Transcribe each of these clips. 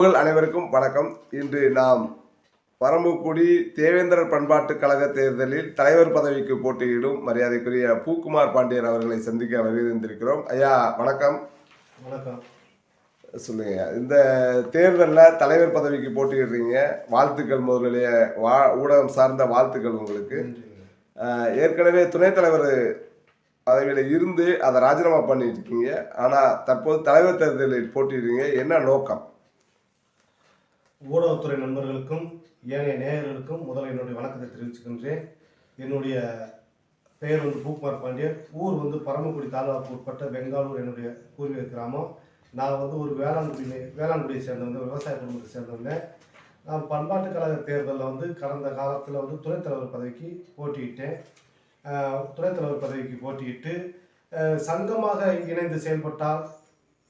உங்கள் அனைவருக்கும் வணக்கம். இன்று நாம் பரம்புக்குடி தேவேந்திரர் பண்பாட்டுக் கழக தேர்தலில் தலைவர் பதவிக்கு போட்டியிடும் மரியாதைக்குரிய பூக்குமார் பாண்டியன் அவர்களை சந்திக்க வருகின்றிருக்கிறோம் ஐயா வணக்கம். வணக்கம். சொல்லுங்க. இந்த தேர்தலில் தலைவர் பதவிக்கு போட்டியிடுறீங்க. வாழ்த்துக்கள் முதலிலேயே வா ஊடகம் சார்ந்த வாழ்த்துக்கள் உங்களுக்கு. ஏற்கனவே துணைத் தலைவர் பதவியில் இருந்து அதை ராஜினாமா பண்ணிட்டு இருக்கீங்க ஆனால் தற்போது தலைவர் தேர்தலில் போட்டியிடுறீங்க. என்ன நோக்கம்? ஊடகத்துறை நண்பர்களுக்கும் ஏனைய நேயர்களுக்கும் முதல்ல என்னுடைய வணக்கத்தை தெரிவிச்சுக்கின்றேன். என்னுடைய பெயர் வந்து பூக்குமார் பாண்டியன் ஊர் வந்து பரமக்குடி தாலுகாவுக்கு உட்பட்ட பெங்காலூர் என்னுடைய பூர்வீக கிராமம். நான் வந்து ஒரு வேளாண்குடி வேளாண்குடியை சேர்ந்தவங்க விவசாய குடும்பத்தை சேர்ந்தவங்க. நான் பண்பாட்டுக் கழக தேர்தலில் வந்து கடந்த காலத்தில் வந்து துணைத்தலைவர் பதவிக்கு போட்டியிட்டேன். துணைத்தலைவர் பதவிக்கு போட்டியிட்டு சங்கமாக இணைந்து செயல்பட்டால்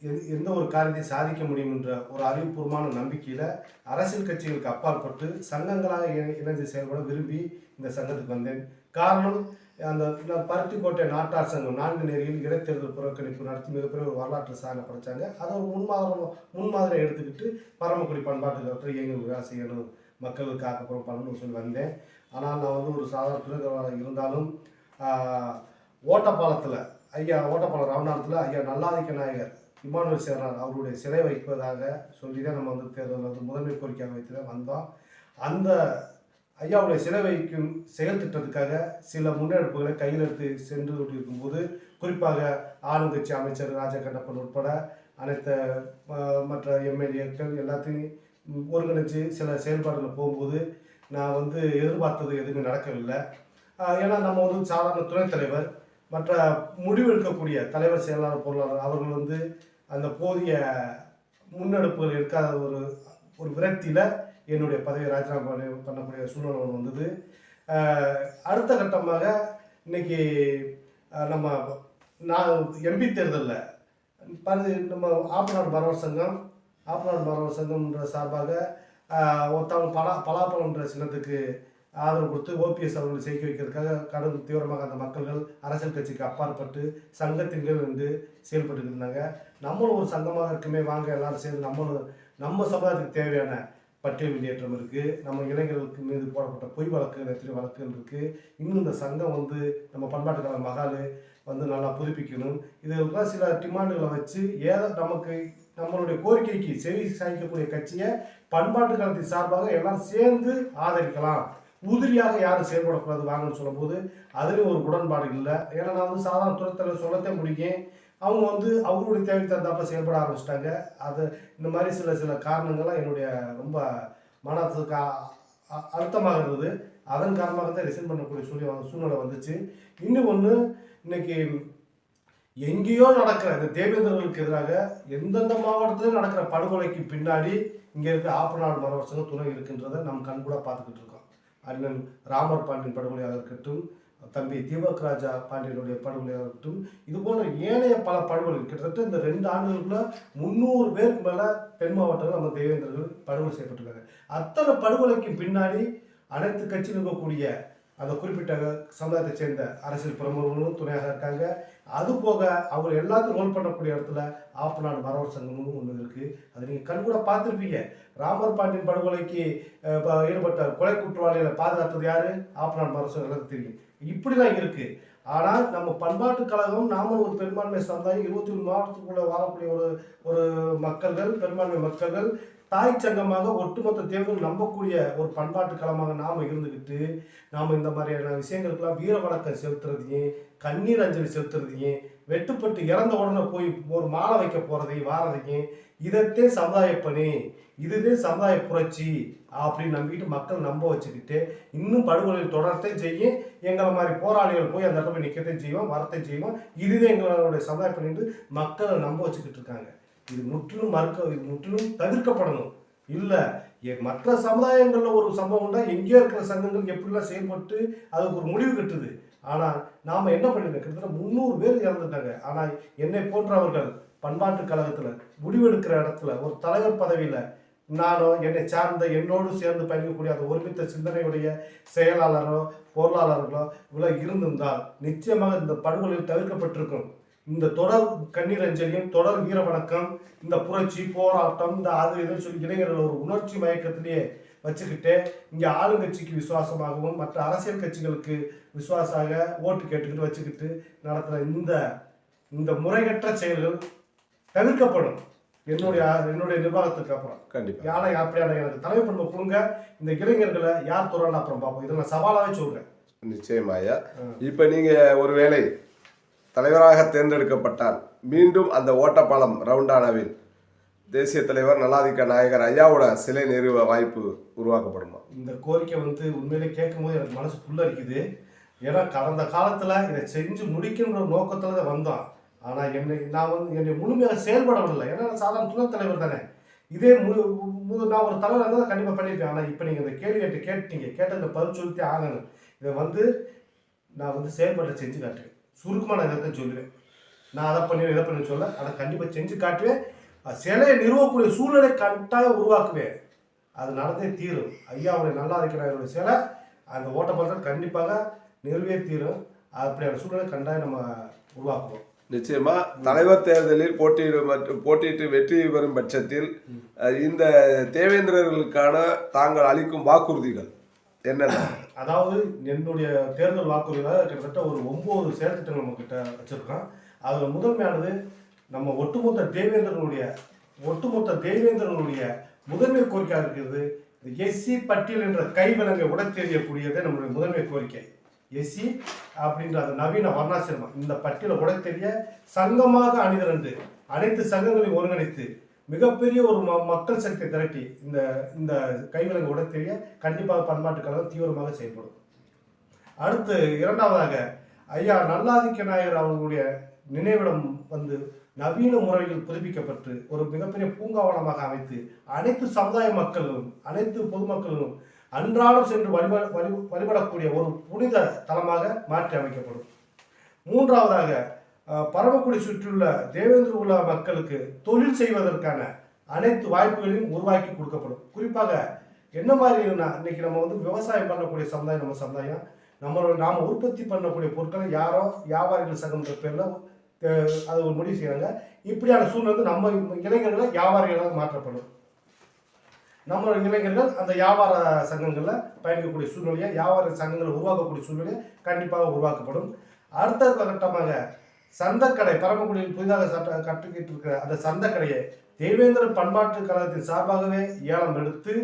எந்த எந்த ஒரு காரியத்தையும் சாதிக்க முடியும் என்ற ஒரு அறிவுபூர்வமான நம்பிக்கையில் அரசியல் கட்சிகளுக்கு அப்பாற்பட்டு சங்கங்களாக இணை- இணைந்து செயல்பட விரும்பி இந்த சங்கத்துக்கு வந்தேன். காரணம் அந்த பருத்திக்கோட்டை நாட்டார் சங்கம் நான்கு நேரில் இடைத்தேர்தல் புறக்கணிப்பு நடத்தி மிகப்பெரிய ஒரு வரலாற்று சாதனை படைச்சாங்க. அதை ஒரு முன்மாதிரி முன்மாதிரியை எடுத்துக்கிட்டு பரமக்குடி பண்பாட்டு கற்று இயங்கும் வேலை செய்யணும் மக்களுக்கு ஆக்கப்படும் பண்ணணும்னு சொல்லி வந்தேன். ஆனால் நான் வந்து ஒரு சாதாரண துறைதலைவராக இருந்தாலும் ஓட்டப்பாலத்தில் ஐயா ஓட்டப்பாலம் ராமநாதத்தில் ஐயா நல்லாதிக்க நாயகர் இமானுவல் சேரார் அவருடைய சிலை வைப்பதாக சொல்லி தான் நம்ம வந்து தேர்தலில் வந்து முதன்மை கோரிக்கையாக வைத்து தான் வந்தோம். அந்த ஐயாவுடைய சிலை வைக்கும் செயல் திட்டத்துக்காக சில முன்னெடுப்புகளை கையில் எடுத்து சென்று கொண்டிருக்கும்போது குறிப்பாக ஆளுங்கட்சி அமைச்சர் ராஜகண்ணப்பன் உட்பட அனைத்து மற்ற எம்எல்ஏக்கள் எல்லாத்தையும் ஒருங்கிணைச்சு சில செயல்பாடுகளில் போகும்போது நான் வந்து எதிர்பார்த்தது எதுவுமே நடக்கவில்லை. ஏன்னா நம்ம வந்து சாதாரண துணைத் தலைவர் மற்ற முடிவெடுக்கக்கூடிய தலைவர் செயலாளர் பொருளாளர் அவர்கள் வந்து அந்த போதிய முன்னெடுப்புகள் எடுக்காத ஒரு ஒரு விரக்தியில் என்னுடைய பதவியை ராஜினாமா பண்ண- பண்ணக்கூடிய சூழ்நிலை ஒன்று வந்தது. அடுத்த கட்டமாக இன்னைக்கு நம்ம நான் எம்பி தேர்தலில் பதி நம்ம ஆப்பநாடு மரவர் சங்கம் ஆப்பநாடு மரவர் சங்கம்ன்ற சார்பாக ஒருத்தவங்க பலா பலாப்பழம்ன்ற சின்னத்துக்கு ஆதரவு கொடுத்து ஓபிஎஸ் அவர்களை சேர்க்க வைக்கிறதுக்காக கடும் தீவிரமாக அந்த மக்கள்கள் அரசியல் கட்சிக்கு அப்பாற்பட்டு சங்கத்தின்கள் என்று செயல்பட்டு இருந்தாங்க. நம்மளும் ஒரு சங்கமாக இருக்குமே வாங்க எல்லாரும் சேர்ந்து நம்மளும் நம்ம சமுதாயத்துக்கு தேவையான பட்டியல் வெளியேற்றம் இருக்குது நம்ம இளைஞர்களுக்கு மீது போடப்பட்ட பொய் வழக்குகள் எத்தனை வழக்குகள் இருக்குது இன்னும் இந்த சங்கம் வந்து நம்ம பண்பாட்டுக்கான மகால் வந்து நல்லா புதுப்பிக்கணும். இதெல்லாம் சில டிமாண்டுகளை வச்சு ஏதோ நமக்கு நம்மளுடைய கோரிக்கைக்கு செவி சாய்க்கக்கூடிய கட்சியை பண்பாட்டு காலத்தின் சார்பாக எல்லாம் சேர்ந்து ஆதரிக்கலாம். உதிரியாக யாரும் செயல்படக்கூடாது வாங்கன்னு சொல்லும்போது அதுலேயும் ஒரு உடன்பாடு இல்லை. ஏன்னா நான் வந்து சாதாரண துறைத்தலைவர் சொல்லத்தே முடியும். அவங்க வந்து அவங்களுடைய தேவை தகுந்தாப்ப செயல்பட ஆரம்பிச்சிட்டாங்க. அது இந்த மாதிரி சில சில காரணங்கள்லாம் என்னுடைய ரொம்ப மனத்துக்கு அ- அழுத்தமாக இருந்தது. அதன் காரணமாக தான் ரிசைன் பண்ணக்கூடிய சூழ்நிலை சூழ்நிலை வந்துச்சு. இன்னும் ஒன்று இன்னைக்கு எங்கேயோ நடக்கிற இந்த தேவேந்திரர்களுக்கு எதிராக எந்தெந்த மாவட்டத்திலும் நடக்கிற படுகொலைக்கு பின்னாடி இங்கே இருக்க ஆப்பநாடு மரவசங்க துணை இருக்கின்றதை நம்ம கண்கூட பார்த்துக்கிட்டு இருக்கோம். அண்ணன் ராமர் பாண்டியன் படுகொலையாக இருக்கட்டும் தம்பி தீபக் ராஜா பாண்டியனுடைய படுகொலையாக இருக்கட்டும் இது போன்ற ஏனைய பல படுகொலை கிட்டத்தட்ட இந்த ரெண்டு ஆண்டுகளுக்குள்ள முந்நூறு பேருக்கு மேலே தென் மாவட்டங்கள் நம்ம தேவேந்திரர்கள் படுகொலை செய்யப்பட்டிருக்காங்க. அத்தனை படுகொலைக்கு பின்னாடி அனைத்து கட்சியில் இருக்கக்கூடிய அந்த குறிப்பிட்ட சமுதாயத்தை சேர்ந்த அரசியல் பிரமுகர்களும் துணையாக இருக்காங்க. அது போக அவங்க எல்லாத்தையும் ரோல் பண்ணக்கூடிய இடத்துல ஆப்பநாடு மரவர் சங்கமும் ஒன்று இருக்குது அது நீங்கள் கண்கூட பார்த்துருப்பீங்க. ராமர் பாண்டியன் படுகொலைக்கு ப- ஈடுபட்ட கொலை குற்றவாளிகளை பாதுகாத்தது யாரு? ஆப்பநாடு மரவர் சங்கம் எல்லாத்துக்கும் தெரியும். இப்படிலாம் இருக்கு. ஆனால் நம்ம பண்பாட்டு கழகம் நாம ஒரு பெரும்பான்மை சமுதாயம் இருபத்தி மூணு மாவட்டத்துக்குள்ள வாழக்கூடிய ஒரு ஒரு மக்கள்கள் பெரும்பான்மை மக்கள்கள் தாய் சங்கமாக ஒட்டுமொத்த தேர்தல் நம்பக்கூடிய ஒரு பண்பாட்டு களமாக நாம் இருந்துக்கிட்டு நாம் இந்த மாதிரியான விஷயங்களுக்கெல்லாம் வீர வணக்கம் செலுத்துறதையும் கண்ணீர் அஞ்சலி செலுத்துறதையும் வெட்டுப்பட்டு இறந்த உடனே போய் ஒரு மாலை வைக்க போகிறதையும் வாரதையும் இதத்தே சமுதாய பணி இதுவே சமுதாய புரட்சி அப்படின்னு நம்பிக்கிட்டு மக்கள் நம்ப வச்சுக்கிட்டு இன்னும் படுகொலையில் தொடரத்தை செய்யும் எங்களை மாதிரி போராளிகள் போய் அந்த இடத்துல போய் நிற்கத்தையும் செய்வோம் வரத்தையும் செய்வோம். இதுவே எங்களுடைய சமுதாய பணி மக்களை நம்ப வச்சுக்கிட்டு இருக்காங்க. இது முற்றிலும் மறுக்க இது முற்றிலும் தவிர்க்கப்படணும். இல்லை மற்ற சமுதாயங்களில் ஒரு சம்பவம் உண்டா எங்கேயோ இருக்கிற சங்கங்கள் எப்படிலாம் செயல்பட்டு அதுக்கு ஒரு முடிவு கட்டுது. ஆனால் நாம் என்ன பண்ணிருக்கோம் கிட்டத்தட்ட முந்நூறு பேர் இறந்துட்டாங்க. ஆனால் என்னை போன்றவர்கள் பண்பாட்டு கழகத்தில் முடிவெடுக்கிற இடத்துல ஒரு தலைவர் பதவியில் நானோ என்னை சார்ந்த என்னோடு சேர்ந்து பயணிக்கக்கூடிய அந்த ஒருமித்த சிந்தனையுடைய செயலாளரோ பொருளாளர்களோ இவ்வளோ இருந்திருந்தால் நிச்சயமாக இந்த படுகொலை தவிர்க்கப்பட்டிருக்கும். இந்த தொடர் கண்ணீர் அஞ்சலியும் தொடர் வீர வணக்கம் இந்த புரட்சி போராட்டம் இந்த அது இதுன்னு சொல்லி இளைஞர்கள் ஒரு உணர்ச்சி மயக்கத்திலேயே வச்சுக்கிட்டு இங்கே ஆளுங்கட்சிக்கு விசுவாசமாகவும் மற்ற அரசியல் கட்சிகளுக்கு விசுவாசாக ஓட்டு கேட்டுக்கிட்டு வச்சுக்கிட்டு நடத்துகிற இந்த இந்த முறையற்ற செயல்கள் தவிர்க்கப்படும். என்னுடைய என்னுடைய நிர்வாகத்துக்கு அப்புறம். கண்டிப்பா. யானை அப்படியான எனக்கு தலைமை பண்பு கொடுங்க. இந்த இளைஞர்களை யார் துறான்னு அப்புறம் பார்ப்போம். இதை நான் சவாலாவே சொல்றேன். நிச்சயமா ஐயா ம். இப்ப நீங்க ஒருவேளை தலைவராக தேர்ந்தெடுக்கப்பட்டார். மீண்டும் அந்த ஓட்டப்பாலம் ரவுண்டானாவில் தேசிய தலைவர் நல்லாதிக்க நாயகர் ஐயாவோட சிலை நிறுவ வாய்ப்பு உருவாக்கப்படுமா? இந்த கோரிக்கை வந்து உண்மையிலே கேட்கும்போது எனக்கு மனசு புல்லரிக்குது ஏன்னா கடந்த காலத்தில் இதை செஞ்சு முடிக்கின்ற நோக்கத்தில் தான் வந்தோம். ஆனால் என்னை நான் வந்து என்னை முழுமையாக செயல்பட விடல ஏன்னா சாதாரண துணைத் தலைவர் தானே. இதே மு நான் ஒரு தலைவர் இருந்தால் கண்டிப்பாக பண்ணியிருப்பேன். ஆனால் இப்போ நீங்கள் இந்த கேள்வி கேட்டு கேட்டீங்க. கேட்டதை பதில் சொல்லித்தே ஆகணும். இதை வந்து நான் வந்து செயல்பட செஞ்சு காட்டுறேன். சுருக்கமாக நான் இதை தான் சொல்லுவேன் நான் அதை பண்ணி இதை பண்ணி சொல்ல அதை கண்டிப்பாக செஞ்சு காட்டுவேன். சிலையை நிறுவக்கூடிய சூழ்நிலை கட்டாயம் உருவாக்குவேன். அது நடந்தே தீரும். ஐயாவுடைய நல்லா இருக்கிற சிலை. அந்த ஓட்டப்பாலத்தில் கண்டிப்பாக நிறுவே தீரும். அப்படியான சூழ்நிலை கண்டாயம் நம்ம உருவாக்குவோம். நிச்சயமா தலைவர் தேர்தலில் போட்டியிடும் மற்றும் போட்டியிட்டு வெற்றி பெறும் பட்சத்தில் இந்த தேவேந்திரர்களுக்கான தாங்கள் அளிக்கும் வாக்குறுதிகள் என்னென்ன? அதாவது என்னுடைய தேர்தல் வாக்குறுதியில் கிட்டத்தட்ட ஒரு ஒம்பது செயல்திட்டங்கள் நம்ம கிட்ட அதில் முதன்மையானது நம்ம ஒட்டுமொத்த தேவேந்திரனுடைய ஒட்டுமொத்த தேவேந்திரனுடைய முதன்மை கோரிக்கையாக இருக்கிறது இந்த எஸ்சி பட்டியல் என்ற கைவிலங்கை உடத் தெரியக்கூடியதே நம்மளுடைய முதன்மை கோரிக்கை. எஸ்சி அப்படின்ற அந்த நவீன வர்ணாசிரமம் இந்த பட்டியலை உடத் தெரிய சங்கமாக அணிதிரண்டு அனைத்து சங்கங்களையும் ஒருங்கிணைத்து மிகப்பெரிய ஒரு ம- மக்கள் சக்தி திரட்டி இந்த இந்த கைவிலங்கு உடத்தெரிய கண்டிப்பாக பண்பாட்டுக் கழகம் தீவிரமாக செயல்படும். அடுத்து இரண்டாவதாக ஐயா நல்லாதிக்க நாயகர் அவர்களுடைய நினைவிடம் வந்து நவீன முறையில் புதுப்பிக்கப்பட்டு ஒரு மிகப்பெரிய பூங்காவனமாக அமைத்து அனைத்து சமுதாய மக்களும் அனைத்து பொதுமக்களும் அன்றாடம் சென்று வழிபட வழி வழிபடக்கூடிய ஒரு புனித தலமாக மாற்றி அமைக்கப்படும். மூன்றாவதாக பரமக்குடி சுற்றியுள்ள தேவேந்திர உலா மக்களுக்கு தொழில் செய்வதற்கான அனைத்து வாய்ப்புகளையும் உருவாக்கி கொடுக்கப்படும். குறிப்பாக என்ன மாதிரினா இன்னைக்கு நம்ம வந்து விவசாயம் பண்ணக்கூடிய சமுதாயம் நம்ம சமுதாயம் நம்மளோட நாம் உற்பத்தி பண்ணக்கூடிய பொருட்களை யாரோ வியாபாரிகள் சங்கம்ன்ற பேரில் அது ஒரு முடிவு செய்கிறாங்க இப்படியான சூழ்நிலை வந்து நம்ம இளைஞர்கள் வியாபாரிகளாக மாற்றப்படும். நம்மளோட இளைஞர்கள் அந்த வியாபார சங்கங்களில் பயணிக்கக்கூடிய சூழ்நிலையை வியாபார சங்கங்களை உருவாக்கக்கூடிய சூழ்நிலையை கண்டிப்பாக உருவாக்கப்படும். அடுத்த கட்டமாக சந்தக்கடை பரமக்குடியில் புதிதாக சட்ட கட்டுக்கிட்டு இருக்கிற அந்த சந்தக்கடையை தேவேந்திர பண்பாட்டு கழகத்தின் சார்பாகவே ஏலம் எடுத்து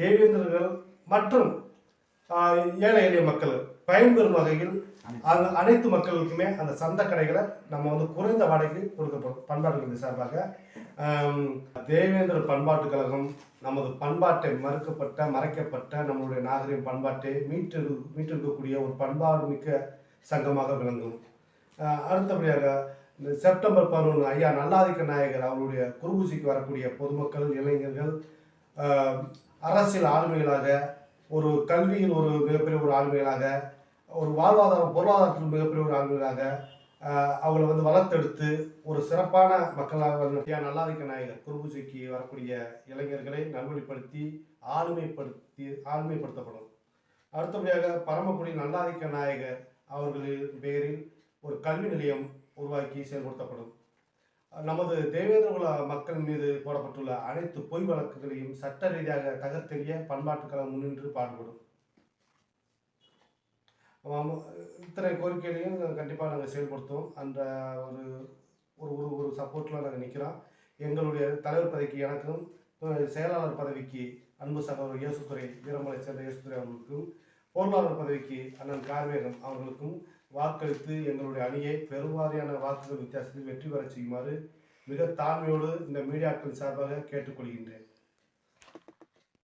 தேவேந்திரர்கள் மற்றும் ஏழை எளிய மக்கள் பயன்பெறும் வகையில் அந்த அனைத்து மக்களுக்குமே அந்த சந்த கடைகளை நம்ம வந்து குறைந்த வாடகைக்கு கொடுக்கப்படும். பண்பாட்டு சார்பாக தேவேந்திர பண்பாட்டு கழகம் நமது பண்பாட்டை மறுக்கப்பட்ட மறைக்கப்பட்ட நம்மளுடைய நாகரிக பண்பாட்டை மீட்டெடு மீட்டெடுக்கக்கூடிய ஒரு பண்பாடு மிக்க சங்கமாக விளங்கும். அடுத்தபடியாக இந்த செப்டம்பர் பதினொன்று ஐயா நல்லாதிக்க நாயகர் அவருடைய குருபூசிக்கு வரக்கூடிய பொதுமக்கள் இளைஞர்கள் அரசியல் ஆளுமைகளாக ஒரு கல்வியில் ஒரு மிகப்பெரிய ஒரு ஆளுமைகளாக ஒரு வாழ்வாதாரம் பொருளாதாரத்தில் மிகப்பெரிய ஒரு ஆளுமைகளாக அவங்களை வந்து வளர்த்தெடுத்து ஒரு சிறப்பான மக்களாக ஐயா நல்லாதிக்க நாயகர். குருபூசிக்கு வரக்கூடிய இளைஞர்களை நல்வழிப்படுத்தி ஆளுமைப்படுத்தி ஆளுமைப்படுத்தப்படும். அடுத்தபடியாக பரமக்குடி நல்லாதிக்க நாயகர் அவர்களின் பெயரில் ஒரு கல்வி நிலையம் உருவாக்கி செயல்படுத்தப்படும். நமது தேவேந்திரகுல மக்கள் மீது போடப்பட்டுள்ள அனைத்து பொய் வழக்குகளையும் சட்ட ரீதியாக தகர்த்தெறிய பண்பாட்டுக் கழகம் முன்னின்று பாடுபடும். ஆமாம், இத்தனை கோரிக்கைகளையும் கண்டிப்பாக நாங்கள் செயல்படுத்துவோம். அந்த ஒரு ஒரு ஒரு ஒரு சப்போர்ட்டில் நாங்கள் நிற்கிறோம் எங்களுடைய தலைவர் பதவிக்கு எனக்கும் செயலாளர் பதவிக்கு அன்பு சகோதரர் இயேசுத்துறை வீரமலை சேர்ந்த இயேசுத்துறை அவர்களுக்கும் பொருளாளர் பதவிக்கு அண்ணன் கார்மேகம் அவர்களுக்கும் வாக்களித்து எங்களுடைய அணியை பெருவாரியான வாக்குகள் வித்தியாசத்தில் வெற்றி பெறச் செய்யுமாறு மிக தாழ்மையோடு இந்த மீடியாக்கள் சார்பாக கேட்டுக்கொள்கின்றேன்.